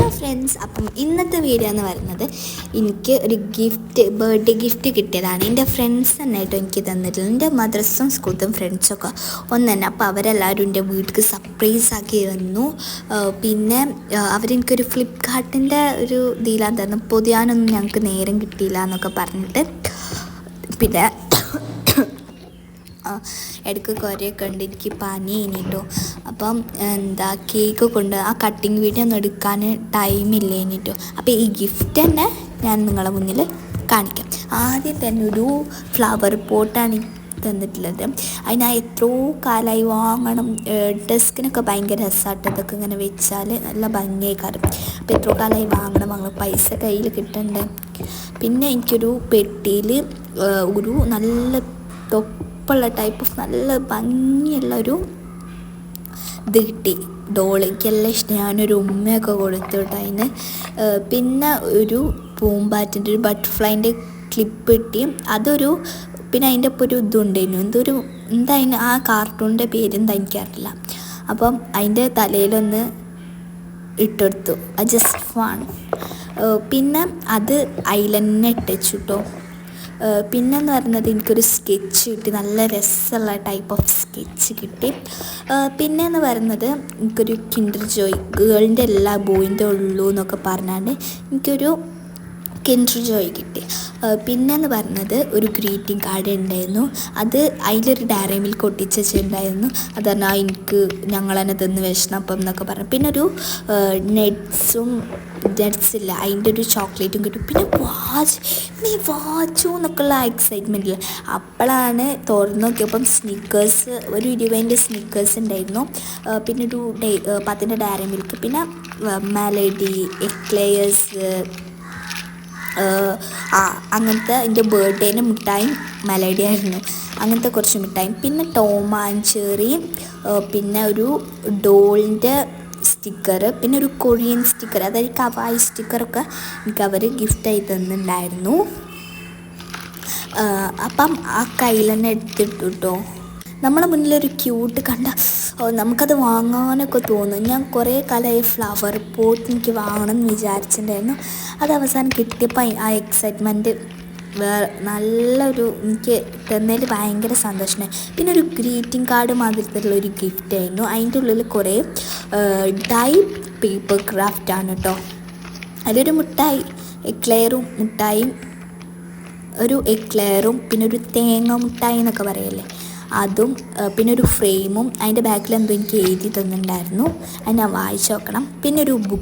Hello friends അപ്പം ഇന്നത്തെ video എന്ന് പറയുന്നത് എനിക്ക് ഒരു ഗിഫ്റ്റ് ബർത്ത്ഡേ ഗിഫ്റ്റ് കിട്ടിയതാണ്. എന്റെ ഫ്രണ്ട്സ് തന്നെ ആയിട്ടും എനിക്ക് തന്നിട്ടുള്ളത് എന്റെ മദ്രസും സ്കൂത്തും ഫ്രണ്ട്സൊക്കെ ഒന്ന് തന്നെ അപ്പോൾ അവരെല്ലാവരും എന്റെ വീട്ടിൽ സർപ്രൈസ് ആക്കി തന്നു പിന്നെ അവരെനിക്കൊരു ഫ്ലിപ്കാർട്ടിന്റെ ഒരു ഇതിലാണ് തന്നു പൊതിയാനൊന്നും ഞങ്ങൾക്ക് നേരം കിട്ടിയില്ല എന്നൊക്കെ പറഞ്ഞിട്ട്. പിന്നെ ഇടയ്ക്ക് കുറേയൊക്കെ ഉണ്ട് എനിക്ക് പനി കഴിഞ്ഞിട്ടോ അപ്പം എന്താ കേക്ക് കൊണ്ട് ആ കട്ടിങ് വീഡിയോ ഒന്നും എടുക്കാൻ ടൈമില്ല കഴിഞ്ഞിട്ടോ അപ്പോൾ ഈ ഗിഫ്റ്റ് തന്നെ ഞാൻ നിങ്ങളെ മുന്നിൽ കാണിക്കാം. ആദ്യം തന്നെ ഒരു ഫ്ലവർ പോട്ടാണ് തന്നിട്ടുള്ളത്. അതിന് എത്രയോ കാലമായി വാങ്ങണം. ഡെസ്കിനൊക്കെ ഭയങ്കര രസമായിട്ട് ഇതൊക്കെ ഇങ്ങനെ വെച്ചാൽ നല്ല ഭംഗിയായി അപ്പോൾ എത്രയോ കാലമായി വാങ്ങണം. വാങ്ങണം പൈസ കയ്യിൽ കിട്ടണ്ടേ. പിന്നെ എനിക്കൊരു പെട്ടിയിൽ ഒരു നല്ല തൊപ്പുള്ള ടൈപ്പ് ഓഫ് നല്ല ഭംഗിയുള്ള ഒരു ഇത് കിട്ടി. ഡോൾ എനിക്കെല്ലാം ഇഷ്ടം. ഞാനൊരു ഉമ്മയൊക്കെ കൊടുത്തു കേട്ടോ അതിന്. പിന്നെ ഒരു പൂമ്പാറ്റിന്റെ ഒരു ബട്ടർഫ്ലൈന്റെ ക്ലിപ്പ് കിട്ടി. അതൊരു പിന്നെ അതിന്റെ ഒപ്പം ഒരു ഇതുണ്ടായിരുന്നു എന്തൊരു എന്താ ആ കാർട്ടൂണിന്റെ പേരെന്താ എനിക്കറിയില്ല. അപ്പം അതിന്റെ തലയിലൊന്ന് ഇട്ടെടുത്തു. അത് ജസ്റ്റ് ഫാണ് പിന്നെ അത് അതിലെന്നെ ഇട്ടു കേട്ടോ. പിന്നെന്ന് പറയുന്നത് എനിക്കൊരു സ്കെച്ച് കിട്ടി. നല്ല രസമുള്ള ടൈപ്പ് ഓഫ് സ്കെച്ച് കിട്ടി. പിന്നെയെന്ന് പറയുന്നത് എനിക്കൊരു കിൻഡർ ജോയ് ഗേളിന്റെ എല്ലാ ബോയിന്റെ ഉള്ളൂ എന്നൊക്കെ പറഞ്ഞാണ്ട് എനിക്കൊരു കിൻഡർ ജോയ് കിട്ടി പിന്നെന്ന് പറഞ്ഞത് ഒരു ഗ്രീറ്റിംഗ് കാർഡ് ഉണ്ടായിരുന്നു. അത് അതിലൊരു ഡയറി മിൽക്ക് ഒട്ടിച്ചുണ്ടായിരുന്നു അത് പറഞ്ഞാൽ എനിക്ക് ഞങ്ങൾ തന്നെ തിന്ന് വിഷണപ്പം എന്നൊക്കെ പറഞ്ഞു. പിന്നെ ഒരു നെറ്റ്സും നട്ട്സ് ഇല്ല അതിന്റെ ഒരു ചോക്ലേറ്റും കിട്ടും. പിന്നെ വാച്ച് നീ വാച്ചു എന്നൊക്കെയുള്ള എക്സൈറ്റ്മെന്റിൽ അപ്പോഴാണ് തുറന്നു നോക്കിയപ്പം സ്നിക്കേഴ്സ് ഒരു ഇരുപതിന്റെ സ്നിക്കേഴ്സ് ഉണ്ടായിരുന്നു. പിന്നെ ഒരു ഡേ പത്തിന്റെ ഡയറി മിൽക്ക് പിന്നെ മെലഡി എക്ലെയേഴ്സ് അങ്ങനത്തെ എന്റെ ബർത്ത്ഡേന്റെ മിഠായും മെലഡി ആയിരുന്നു. അങ്ങനത്തെ കുറച്ച് മിഠായും. പിന്നെ ടോം പിന്നെ ഒരു ഡോളിന്റെ സ്റ്റിക്കർ പിന്നെ ഒരു കൊറിയൻ സ്റ്റിക്കർ അതായത് കവായി സ്റ്റിക്കറൊക്കെ എനിക്ക് അവർ ഗിഫ്റ്റായി തന്നിട്ടുണ്ടായിരുന്നു. അപ്പം ആ കയ്യിൽ തന്നെ എടുത്തിട്ടു കേട്ടോ നമ്മളെ മുന്നിലൊരു ക്യൂട്ട് കണ്ട നമുക്കത് വാങ്ങാനൊക്കെ തോന്നും ഞാൻ കുറേ കാലമായി ഫ്ലവർ പോട്ട് എനിക്ക് വാങ്ങണം എന്ന് വിചാരിച്ചിട്ടുണ്ടായിരുന്നു. അത് അവസാനം കിട്ടിയപ്പോൾ ആ എക്സൈറ്റ്മെന്റ് വേറെ നല്ലൊരു എനിക്ക് തന്നതിൽ ഭയങ്കര സന്തോഷമായി. പിന്നെ ഒരു ഗ്രീറ്റിംഗ് കാർഡ് മാതിരത്തിലുള്ള ഒരു ഗിഫ്റ്റ് ആയിരുന്നു. അതിന്റെ ഉള്ളിൽ കുറേ ഡൈ പേപ്പർ ക്രാഫ്റ്റ് ആണ് കേട്ടോ അതിലൊരു മുട്ടായി എക്ലെയറും മുട്ടായും ഒരു എക്ലെയറും പിന്നെ ഒരു തേങ്ങ മുട്ടായി എന്നൊക്കെ പറയല്ലേ? അതും പിന്നെ ഒരു ഫ്രെയിമും അതിന്റെ ബാക്കിൽ എന്തോ എനിക്ക് എഴുതി തന്നിട്ടുണ്ടായിരുന്നു. അത് ഞാൻ വായിച്ചു നോക്കണം. പിന്നെ ഒരു ബുക്ക്